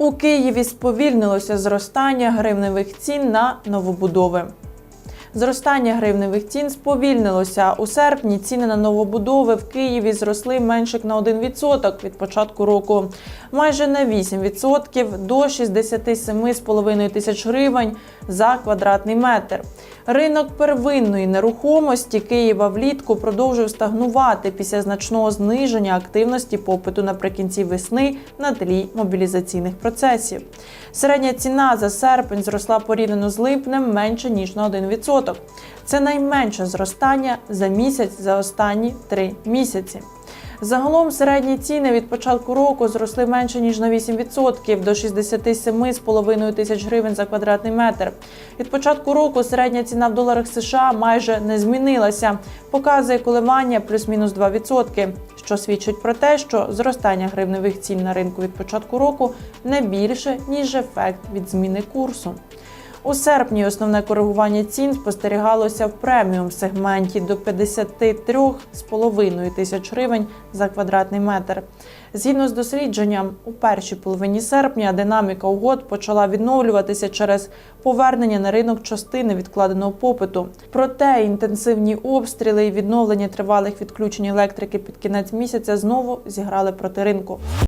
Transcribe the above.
У Києві сповільнилося зростання гривневих цін на новобудови. Зростання гривневих цін сповільнилося. У серпні ціни на новобудови в Києві зросли менше на 1% від початку року, майже на 8% до 67,5 тисяч гривень за квадратний метр. Ринок первинної нерухомості Києва влітку продовжив стагнувати після значного зниження активності попиту наприкінці весни на тлі мобілізаційних процесів. Середня ціна за серпень зросла порівняно з липнем менше ніж на 1%. Це найменше зростання за місяць за останні три місяці. Загалом середні ціни від початку року зросли менше ніж на 8% до 67,5 тисяч гривень за квадратний метр. Від початку року середня ціна в доларах США майже не змінилася, показує коливання плюс-мінус 2%, що свідчить про те, що зростання гривневих цін на ринку від початку року не більше ніж ефект від зміни курсу. У серпні основне коригування цін спостерігалося в преміум сегменті до 53,5 тисяч гривень за квадратний метр. Згідно з дослідженням, у першій половині серпня динаміка угод почала відновлюватися через повернення на ринок частини відкладеного попиту. Проте інтенсивні обстріли і відновлення тривалих відключень електрики під кінець місяця знову зіграли проти ринку.